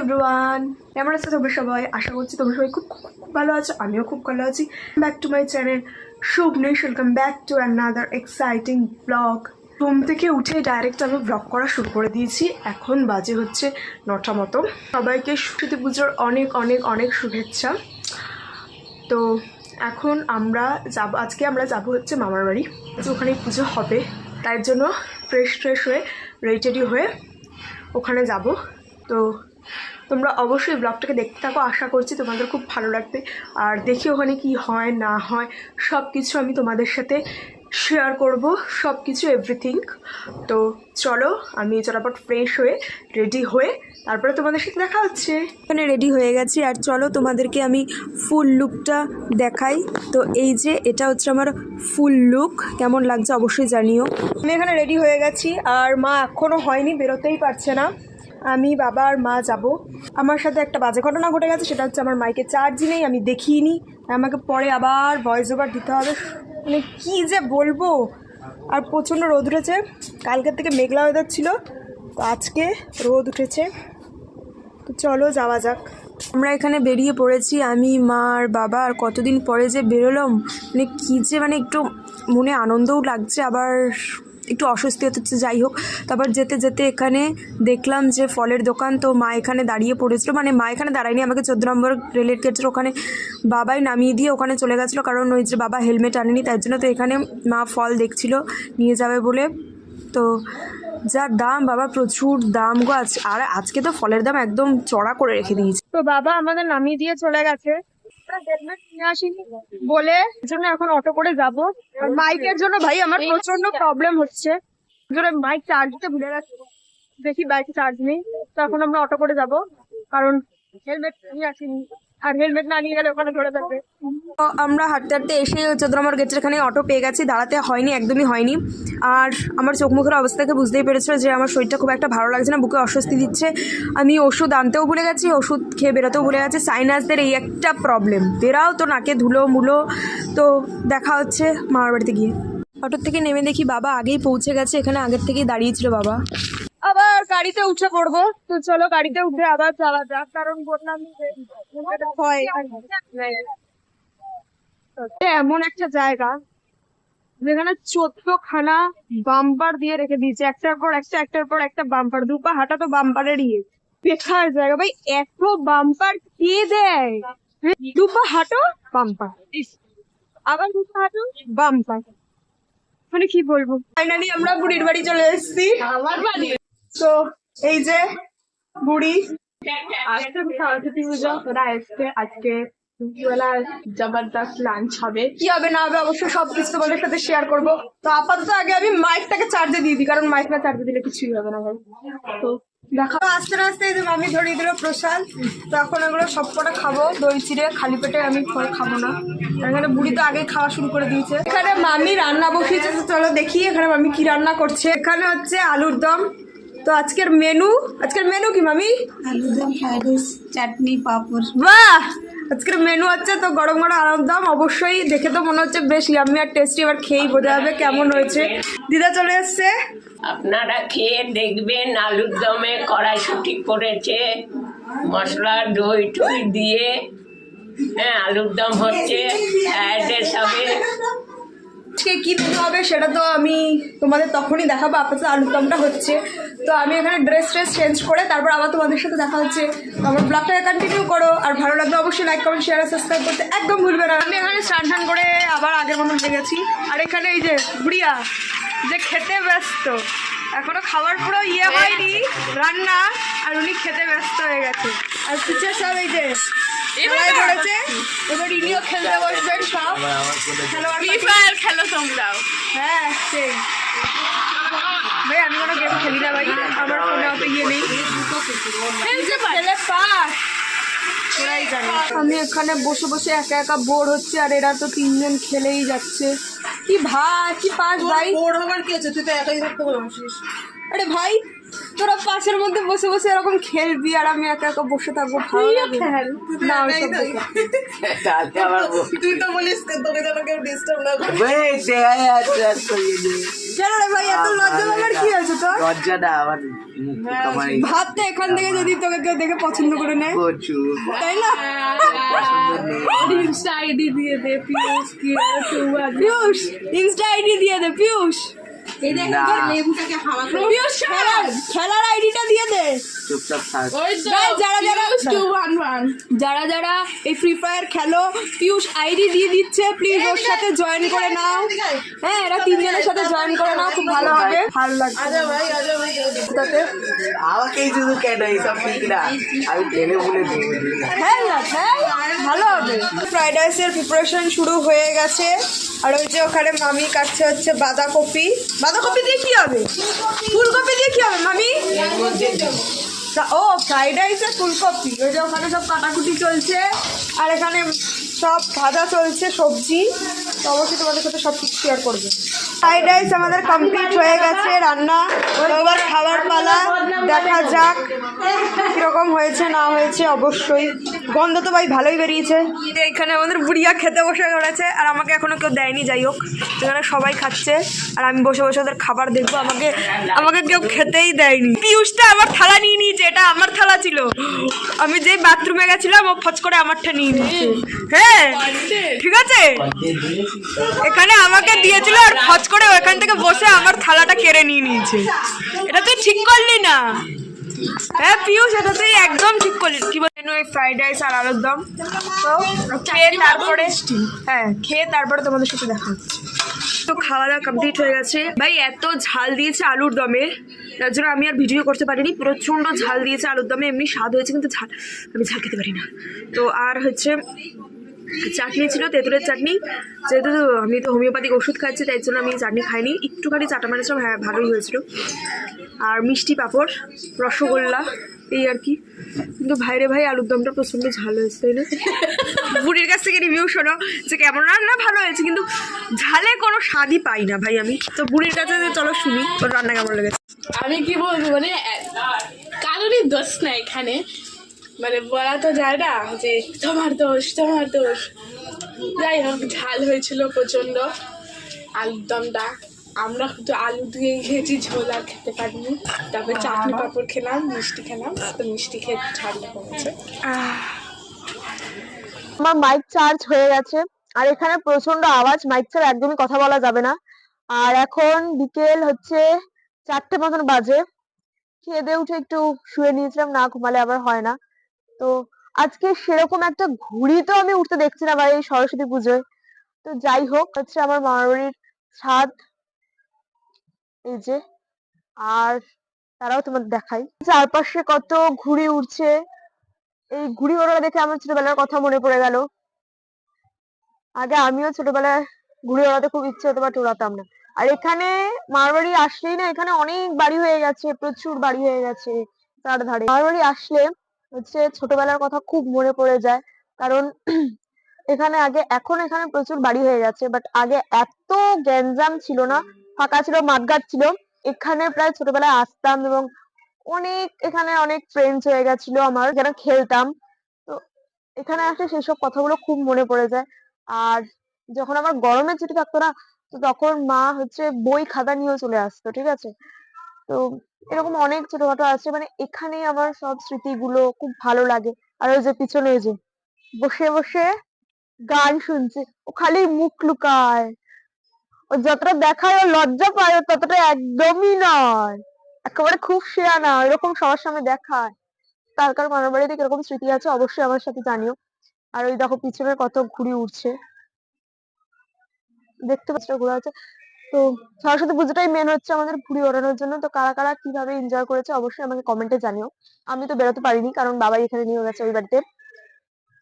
Everyone কেমন আছো তোমরা সবাই? আশা করছি তোমরা সবাই খুব খুব ভালো আছো। আমিও খুব ভালো আছি। Back to my channel Shubhnesh welcome back to another exciting blog ঘুম থেকে উঠে ডাইরেক্ট আমি ব্লগ করা শুরু করে দিয়েছি। এখন বাজে হচ্ছে নটা মতো। সবাইকে সরস্বতী পুজোর অনেক অনেক অনেক শুভেচ্ছা। তো এখন আমরা যাব, আজকে আমরা যাব হচ্ছে মামার বাড়ি। ওখানে পুজো হবে। তার জন্য ফ্রেশ ফ্রেশ হয়ে রেডি হয়ে ওখানে যাব। তো তোমরা অবশ্যই ব্লগটাকে দেখতে থাকো, আশা করছি তোমাদের খুব ভালো লাগবে। আর দেখি ওখানে কি হয়, না হয় সব কিছু আমি তোমাদের সাথে শেয়ার করব সব কিছু এভরিথিং তো চলো, আমি চলাপট ফ্রেশ হয়ে রেডি হয়ে, তারপরে তোমাদের সাথে দেখা হচ্ছে। এখানে রেডি হয়ে গেছি, আর চলো তোমাদেরকে আমি ফুল লুকটা দেখাই। তো এই যে, এটা হচ্ছে আমার ফুল লুক কেমন লাগছে অবশ্যই জানিও। আমি এখানে রেডি হয়ে গেছি, আর মা এখনও হয়নি, বেরোতেই পারছে না। আমি, বাবা আর মা যাব। আমার সাথে একটা বাজে ঘটনা ঘটে গেছে, সেটা হচ্ছে আমার মাইকে চার্জই নেই, আমি দেখিনি আমাকে পরে আবার ভয়েস ওভার দিতে হবে। মানে কী যে বলব? আর প্রচণ্ড রোদ উঠেছে। কালকের থেকে মেঘলা ওয়েদার ছিল, তো আজকে রোদ উঠেছে। তো চলো যাওয়া যাক। আমরা এখানে বেরিয়ে পড়েছি, আমি, মা আর বাবা, আর কতদিন পরে যে বেরোলাম মানে কী যে মানে একটু মনে আনন্দও লাগছে, আবার একটু অস্বস্তি হচ্ছে, যাই হোক। তারপর যেতে যেতে এখানে দেখলাম যে ফলের দোকান, তো মা এখানে দাঁড়িয়ে পড়েছিল। মানে মা এখানে দাঁড়ায়নি, আমাকে চোদ্দ নম্বর রেলের গেটের ওখানে বাবাই নামিয়ে দিয়ে ওখানে চলে গেছিল। কারণ ওই যে বাবা হেলমেট আনেনি তার জন্য তো এখানে মা ফল দেখছিল, নিয়ে যাবে বলে। তো যা দাম, বাবা প্রচুর দাম গো। আর আজকে তো ফলের দাম একদম চড়া করে রেখে দিয়েছে। তো বাবা আমাদের নামিয়ে দিয়ে চলে গেছে। বলে জন্য এখন অটো করে যাব। মাইকের জন্য ভাই আমার প্রচণ্ড প্রবলেম হচ্ছে। মাইক চার্জ দিতে ভুলে গেছে। দেখি বাইকে চার্জ নেই। তো এখন আমরা অটো করে যাব। কারণ হেলমেট নিয়ে আসিনি। আর হেলমেট না নিয়ে গেলে ওখানে ধরে থাকবে। আমরা হাঁটতে হাঁটতে এসে চোদ্দ নম্বর গেটের এখানে অটো পেয়ে গেছি, দাঁড়াতে হয়নি, একদমই হয়নি। আর আমার চোখ মুখের অবস্থা থেকে বুঝতেই পেরেছিল যে আমার শরীরটা খুব একটা ভালো লাগছে না, বুকে অস্বস্তি দিচ্ছে। আমি ওষুধ আনতেও ভুলে গেছি, ওষুধ খেয়ে বেরোতেও ভুলে গেছি। সাইনাসদের এই একটা প্রবলেম বেরাও তো নাকে ধুলো, মুলো। তো দেখা হচ্ছে মামার বাড়িতে গিয়ে। অটোর থেকে নেমে দেখি বাবা আগেই পৌঁছে গেছে, এখানে আগের থেকেই দাঁড়িয়েছিল বাবা। গাড়িতে উঠে পড়ব। তো চলো গাড়িতে উঠে আবার যাওয়া যাক কারণ বললাম হয় এমন একটা জায়গা যেখানে চোদ্দ খানা বাম্পার দিয়ে রেখে দিয়েছে। একটার পর একটা একটার পর একটা বাম্পার। দুপা হাঁটা তো বাম্পারেরই বেকার জায়গা। ভাই এত বাম্পার কে দেয়? দুপা হাঁটো বাম্পার। আবার দুপা হাঁটো বাম্পার। মানে কি বলব? ফাইনালি আমরা বুড়ির বাড়ি চলে এসেছি। আমার বাড়ি। তো এই যে বুড়ি আজকে সরস্বতী পুজো ওরা এসছে। আজকে দুপুরবেলা জবরদস্ত লাঞ্চ হবে। কি হবে না হবে অবশ্যই সবকিছু তোমাদের সাথে শেয়ার করব। তো আপাতত আগে আমি মাইকটাকে চার্জে দিয়ে দিই কারণ মাইক না চার্জে দিলে কিছুই হবে না ভাই। তো দেখা আস্তে আস্তে এই যে মামি ধরিয়ে দিল প্রসাদ। তো এখন এগুলো সব কটা খাব দই চিড়ে খালি পেটে আমি ফল খাব না। এখানে বুড়ি তো আগে খাওয়া শুরু করে দিয়েছে। এখানে মামি রান্না বসিয়েছে চলো দেখি এখানে মামি কি রান্না করছে। এখানে হচ্ছে আলুর দম। তো আজকের মেনু আজকের মেনু কি মামি? আলুদম ফ্রাইড রাইস চাটনি পাঁপড়। বাহ! আজকের মেনু হচ্ছে তো গরম গরম আলুর দম। অবশ্যই দেখে তো মনে হচ্ছে বেশ ইয়াম্মি আর টেস্টি এবার খেয়েই বোঝা যাবে কেমন হয়েছে। দিদা চলে এসছে। আপনারা খেয়ে দেখবেন আলুর দমে কড়াইশুটি করেছে মশলা দই টই দিয়ে। হ্যাঁ আলুর দম হচ্ছে হবে। আজকে কি দিতে হবে সেটা তো আমি তোমাদের তখনই দেখাবো আপাতত আলুর দমটা হচ্ছে। তো আমি এখানে ড্রেস ট্রেস চেঞ্জ করে তারপর আবার তোমাদের সাথে দেখা হচ্ছে। আমার ব্লগটাকে কন্টিনিউ করো। আর ভালো লাগলে অবশ্যই লাইক কমেন্ট শেয়ার আর সাবস্ক্রাইব করতে একদম ভুলবে না। আমি এখানে স্নান টান করে আবার আগের মতন হয়ে গেছি। আর এখানে এই যে বুড়িয়া যে খেতে ব্যস্ত। এখনও খাবার পুরো ইয়ে হয়নি রান্না। আর উনি খেতে ব্যস্ত হয়ে গেছে। আর পিছে সব এই যে খেলায় পড়েছে এবার ইনিও খেলতে বসবেন সব। খেলোয়াড় খেলো তোমরাও। হ্যাঁ সেই ভাই আমি কোনো গেম খেলি না ভাই। আমার ফোনে অত ইয়ে নেই। আমি এখানে বসে বসে একা একা বোর হচ্ছে আর এরা তো তিনজন খেলেই যাচ্ছে। কি ভাই কি পাস ভাই? বোর হবার কি আছে? তুই তো একাই থাকতে পারছিস আরে ভাই তোরা পাশের মধ্যে বসে বসে এরকম খেলবি আর আমি একা একা বসে থাকব ভালো না। তুই তো বলিস তোকে যেন কেউ ডিস্টার্ব না ভাই এত লজ্জা কি আছে তোর? লজ্জা না আমার ভাবতে এখান থেকে যদি তোকে কেউ দেখে পছন্দ করে নেয়। তাই না? পছন্দ নেই। ইনস্টা আইডি দিয়ে দে পিউষ কি পিয়ুষ ইনস্টা আইডি দিয়ে দে পিয়ুষ এই দেখ না। হাওয়া খেলার খেলার আইডিটা দিয়ে দে। চুপচাপ থাক। ওই তো Guys, যারা যারা এই ফ্রি ফায়ার খেলো পিয়ুষ আইডি দিয়ে দিচ্ছে। প্লিজ ওর সাথে জয়েন করে নাও। হ্যাঁ এরা তিনজনের সাথে জয়েন করে নাও খুব ভালো হবে। ভালো লাগবে আজা ভাই আজা তাতে আমাকেই শুধু কেন এইসব ঠিক না আমি টেনে বলে হ্যাঁ হ্যাঁ ভালো হবে। ফ্রাইড রাইসের প্রিপারেশন শুরু হয়ে গেছে। আর ওই যে ওখানে মামি কাটছে হচ্ছে বাঁধাকপি। বাঁধাকপি দিয়ে কি হবে? ফুলকপি দিয়ে কি হবে, মামি? ও ফ্রাইড রাইস আর ফুলকপি। ওই যে ওখানে সব কাটাকুটি চলছে, আর এখানে সব ভাজা চলছে, সবজি। তো অবশ্যই তোমাদের সাথে সব কিছু শেয়ার করবে। ফ্রাইড রাইস আমাদের কমপ্লিট হয়ে গেছে, রান্না। এবার খাবার পালা। দেখা যাক। কীরকম হয়েছে, না হয়েছে, অবশ্যই। গন্ধ তো ভাই ভালোই বেরিয়েছে। এখানে আমাদের বুড়িয়া খেতে বসে করেছে আর আমাকে এখনও কেউ দেয়নি, যাই হোক। এখানে সবাই খাচ্ছে, আর আমি বসে বসে ওদের খাবার দেখব। আমাকে আমাকে কেউ খেতেই দেয়নি। পিউষটা আমার থালা নিয়ে নিয়েছে, এটা আমার থালা ছিল। আমি যেই বাথরুমে গেছিলাম, ও ফচ করে আমারটা নিয়ে নিয়েছে। হ্যাঁ ঠিক আছে? এখানে আমাকে দিয়েছিল, আর ফচ করে ওখান থেকে বসে আমার থালাটা কেড়ে নিয়ে নিয়েছে। এটা তুই ঠিক করলি না। হ্যাঁ এটা তুই একদম ঠিক করলি। কি বলেন ওই ফ্রাইড রাইস আর আলুর দম। তো খেয়ে তারপরে হ্যাঁ খেয়ে তারপরে তোমাদের সাথে দেখা হচ্ছে। তো খাওয়া দাওয়া কমপ্লিট হয়ে গেছে। ভাই, এত ঝাল দিয়েছে আলুর দমে। তার জন্য আমি আর ভিডিও করতে পারিনি। প্রচণ্ড ঝাল দিয়েছে আলুর দমে। এমনি স্বাদ হয়েছে, কিন্তু ঝাল আমি ঝাল খেতে পারি না। তো আর হচ্ছে চাটনি ছিল, তেঁতুলের চাটনি। যেহেতু আমি তো হোমিওপ্যাথিক ওষুধ খাচ্ছি, তাই জন্য আমি চাটনি খাইনি। একটুখানি চাটা মারেছিলাম হ্যাঁ ভালোই হয়েছিল। আর মিষ্টি পাঁপড়, রসগোল্লা, এই আর কি। কিন্তু ভাইরে ভাই, আলুর দমটা প্রচণ্ড ঝাল হয়েছে, তাই না? বুড়ির কাছ থেকে রিভিউ শোনো, যে কেমন রান্না ভালো হয়েছে, কিন্তু ঝালে কোনো স্বাদই পাই না ভাই আমি। তো বুড়ির কাছে চলো শুনি, ওর রান্না কেমন লেগেছে। আমি কি বলব মানে কারোরই দোষ না এখানে। মানে বলা তো যায় না যে তোমার দোষ তোমার দোষ। যাই হোক ঝাল হয়েছিল প্রচণ্ড। আলুর দমটা। আমরা শুধু আলু দিয়ে খেয়েছি ঝোল আর খেতে পারিনি। তারপরে চাটনি পাঁপড় খেলাম মিষ্টি খেলাম। তো মিষ্টি খেয়ে ঝালটা কমেছে আমার মাইক চার্জ হয়ে গেছে। আর এখানে প্রচণ্ড আওয়াজ মাইক ছাড়া একদমই কথা বলা যাবে না। আর এখন বিকেল হচ্ছে চারটে মতন বাজে। খেয়ে দিয়ে উঠে একটু শুয়ে নিয়েছিলাম না ঘুমালে আবার হয় না। তো আজকে সেরকম একটা ঘুড়ি তো আমি উঠতে দেখছি না ভাই সরস্বতী পুজোয়। তো যাই হোক, হচ্ছে আমার মামার বাড়ির ছাদ, এই যে, আর তারাও তোমাদের দেখাই। চারপাশে কত ঘুড়ি উড়ছে। এই ঘুড়ি ওড়া দেখে আমার ছোটবেলার কথা মনে পড়ে গেল। আগে আমিও ছোটবেলায় ঘুড়ি ওড়াতে খুব ইচ্ছে হতো বাট ওড়াতাম না। আর এখানে মামার বাড়ি আসলেই না, এখানে অনেক বাড়ি হয়ে গেছে, প্রচুর বাড়ি হয়ে গেছে চারধারে। মামার বাড়ি আসলে হচ্ছে ছোটবেলার কথা খুব মনে পড়ে যায়। কারণ এখানে আগে, এখন এখানে প্রচুর বাড়ি হয়ে গেছে বাট আগে এত গ্যাঞ্জাম ছিল না, ফাঁকা ছিল, মাঠঘাট ছিল। এখানে প্রায় ছোটবেলায় আসতাম এবং অনেক, এখানে অনেক ফ্রেন্ডস হয়ে গেছিল আমার, যারা খেলতাম। তো এখানে আসলে সেসব কথাগুলো খুব মনে পড়ে যায়। আর যখন আমার গরমের ছুটি থাকতো না, তো তখন মা হচ্ছে বই খাতা নিয়েও চলে আসতো, ঠিক আছে? তো এরকম অনেক ছোটখাটো আছে মানে এখানেই আমার সব স্মৃতিগুলো খুব ভালো লাগে। আর ওই যে পিছনে এই যে বসে বসে গান শুনছে, ও খালি মুখ লুকায়। ও যতটা দেখায়, ও লজ্জা পায়, ও ততটা একদমই নয়। একেবারে খুব শেয়ানা এরকম সবার সামনে দেখায়। তার কারণ মামার বাড়িতে কীরকম স্মৃতি আছে, অবশ্যই আমার সাথে জানিও। আর ওই দেখো পিছনে কত ঘুড়ি উঠছে দেখতে পাচ্ছ ঘুরে আছে তো সরস্বতী পুজোটাই মেন হচ্ছে আমাদের ঘুড়ি ওড়ানোর জন্য। তো কারা কারা কীভাবে এনজয় করেছে অবশ্যই আমাকে কমেন্টে জানিও। আমি তো বেরোতে পারিনি, কারণ বাবাই এখানে নিয়ে গেছে ওই বাড়িতে।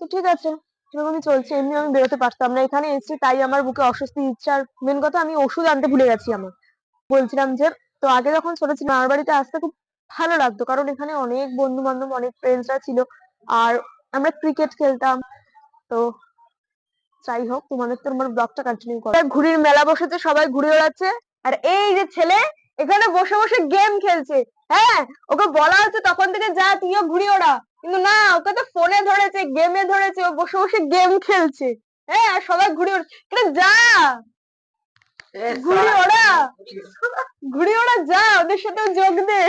তো ঠিক আছে, এরকমই চলছে। এমনি আমি বেরোতে পারতাম না। এখানে এসেছি তাই আমার বুকে অস্বস্তি দিচ্ছে। আর মেন কথা আমি ওষুধ আনতে ভুলে গেছি আমার বলছিলাম যে, তো আগে যখন ছোট ছিলাম, আমার বাড়িতে আসতে খুব ভালো লাগতো। কারণ এখানে অনেক বন্ধু বান্ধব অনেক ফ্রেন্ডসরা ছিল। আর আমরা ক্রিকেট খেলতাম। তো যাই হোক, তোমাদের তো আমার ব্লগটা কন্টিনিউ করো। ঘুড়ির মেলা বসেছে, সবাই ঘুড়ি ওড়াচ্ছে আর এই যে ছেলে, এখানে বসে বসে গেম খেলছে। হ্যাঁ ওকে বলা হচ্ছে তখন থেকে যা, তুইও ঘুরি ওরা কিন্তু না, ওকে তো ফোনে ধরেছে গেমে ধরেছে, ও বসে বসে গেম খেলছে। হ্যাঁ আর সবাই ঘুরি ওড়। যা! ঘুরি ওরা ঘুরি ওরা যা, ওদের সাথে যোগ দে।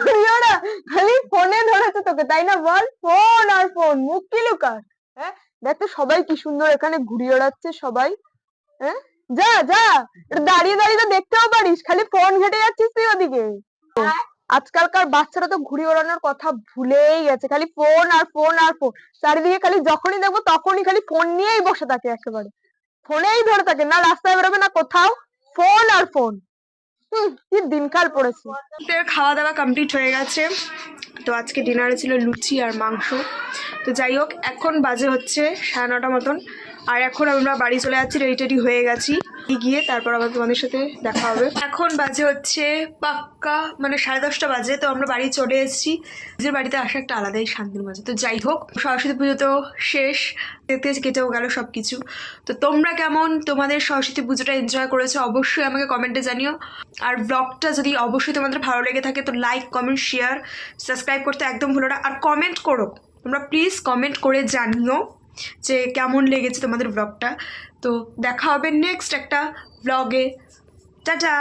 ঘুরি ওরা খালি ফোনে ধরেছে তোকে, তাই না বল? ফোন আর ফোন মুখ কি লুকাস? হ্যাঁ দেখ তো সবাই কি সুন্দর, এখানে ঘুরি ওড়াচ্ছে সবাই। হ্যাঁ? যা যা দাঁড়িয়ে দাঁড়িয়ে তো দেখতেও পারিস, খালি ফোন ঘেটে যাচ্ছিস তুই ওদিকে। আজকালকার বাচ্চারা তো ঘুড়ি ওড়ানোর কথা ভুলেই গেছে, খালি ফোন আর ফোন আর ফোন। চারিদিকে খালি যখনই দেখব তখনই খালি ফোন নিয়েই বসে থাকে একেবারে। ফোনেই ধরে থাকে, না রাস্তায় বেরোবে না কোথাও, ফোন আর ফোন। কি দিনকাল পড়েছে। খাওয়া দাওয়া কমপ্লিট হয়ে গেছে। তো আজকে ডিনারে ছিল লুচি আর মাংস। তো যাই হোক, এখন বাজে হচ্ছে সাড়ে নটা মতন। আর এখন আমরা বাড়ি চলে যাচ্ছি রেডি টেডি হয়ে গেছি। গিয়ে তারপর আবার তোমাদের সাথে দেখা হবে। এখন বাজে হচ্ছে পাক্কা মানে সাড়ে দশটা বাজে, তো আমরা বাড়ি চলে এসেছি। নিজের বাড়িতে আসা একটা আলাদাই শান্তির মজা। তো যাই হোক, সরস্বতী পুজো তো শেষ দেখতে কেটেও গেল সব কিছু তো তোমরা কেমন? তোমাদের সরস্বতী পুজোটা এনজয় করেছ? অবশ্যই আমাকে কমেন্টে জানিও। আর ব্লগটা যদি অবশ্যই তোমাদের ভালো লেগে থাকে, তো লাইক কমেন্ট শেয়ার সাবস্ক্রাইব করতে একদম ভুলো না। আর কমেন্ট করো। তোমরা প্লিজ কমেন্ট করে জানিও যে কেমন লেগেছে তোমাদের ব্লগটা। তো দেখা হবে নেক্সট একটা ব্লগে টাটা